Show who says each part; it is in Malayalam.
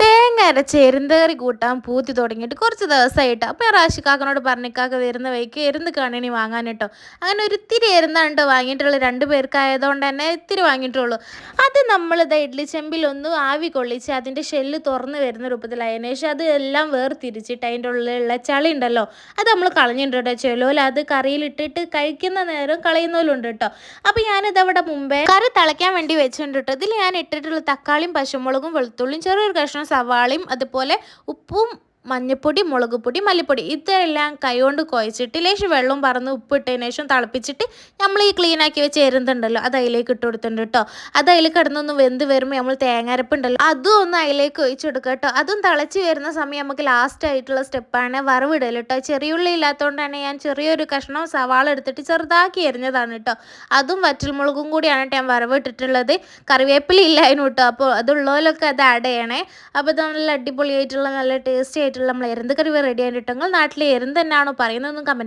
Speaker 1: തേങ്ങ അരച്ച എരുന്ത് കറി കൂട്ടാൻ പൂത്തി തുടങ്ങിയിട്ട് കുറച്ച് ദിവസമായിട്ട്. അപ്പോൾ റാഷിക്കാക്കനോട് പറഞ്ഞിക്കാക്ക വരുന്ന വഴിക്ക് എരുന്ന് കണിനി വാങ്ങാൻ കേട്ടോ. അങ്ങനെ ഒരിത്തിരി എരുന്നാണ്ട് എരുന്നാണ് വാങ്ങിയിട്ടുള്ളത് രണ്ട് പേർക്കായതുകൊണ്ട് തന്നെ ഇത്തിരി വാങ്ങിയിട്ടുള്ളൂ. അത് നമ്മൾ ഇത് ഇഡ്ലി ചെമ്പിലൊന്ന് ആവി കൊള്ളിച്ച് അതിന്റെ ഷെല്ല് തുറന്ന് വരുന്ന രൂപത്തിലായതിനു ശേഷം അത് എല്ലാം വേർതിരിച്ചിട്ട് അതിന്റെ ഉള്ളിലുള്ള ചളി ഉണ്ടല്ലോ അത് നമ്മൾ കളഞ്ഞിട്ടുണ്ട് കേട്ടോ ചെലോല. അത് കറിയിലിട്ടിട്ട് കഴിക്കുന്ന നേരം കളയുന്നവരുണ്ട് കേട്ടോ. അപ്പോൾ ഞാനിത് അവിടെ മുമ്പേ കറി തിളയ്ക്കാൻ വേണ്ടി വെച്ചിട്ടുണ്ട് കേട്ടോ. ഇതിൽ ഞാൻ ഇട്ടിട്ടുള്ള തക്കാളിയും പശുമുളകും വെളുത്തുള്ളിയും ചെറിയൊരു കഷ്ണം സവാളയും അതുപോലെ ഉപ്പും മഞ്ഞപ്പൊടി മുളക് പൊടി മല്ലിപ്പൊടി ഇതെല്ലാം കൈകൊണ്ട് കുഴച്ചിട്ട് ലേശം വെള്ളം പറന്ന് ഉപ്പിട്ടതിന് ശേഷം തിളപ്പിച്ചിട്ട് നമ്മൾ ഈ ക്ലീൻ ആക്കി വെച്ച് എരുന്നുണ്ടല്ലോ അത് അതിലേക്ക് ഇട്ട് കൊടുത്തിട്ടുണ്ട് കേട്ടോ അത് അതിൽ കിടന്നൊന്ന് വെന്ത് വരുമ്പോൾ നമ്മൾ തേങ്ങരപ്പുണ്ടല്ലോ അതും ഒന്ന് അതിലേക്ക് ഒഴിച്ചു കൊടുക്കുക കേട്ടോ അതും തിളച്ച് വരുന്ന സമയം നമുക്ക് ലാസ്റ്റ് ആയിട്ടുള്ള സ്റ്റെപ്പാണ് വറവിടൽ കേട്ടോ ചെറിയുള്ളി ഇല്ലാത്തതുകൊണ്ടാണ് ഞാൻ ചെറിയൊരു കഷ്ണം സവാള എടുത്തിട്ട് ചെറുതാക്കി എരിഞ്ഞതാണ് കേട്ടോ അതും വറ്റൽമുളകും കൂടിയാണ് ഞാൻ വറവിട്ടിട്ടുള്ളത് കറിവേപ്പില ഇല്ലായിരുന്നു കേട്ടോ അപ്പോൾ അതുള്ളവരൊക്കെ അത് ആഡ് ചെയ്യണേ. അപ്പോൾ നല്ല അടിപൊളിയായിട്ടുള്ള നല്ല ടേസ്റ്റി നമ്മൾ എരുന്ത് കറി റെഡി ആയിട്ടുണ്ടെങ്കിൽ നാട്ടിൽ എരുന്ത് തന്നെയാണോ പറയുന്നതെന്നും കമന്റ്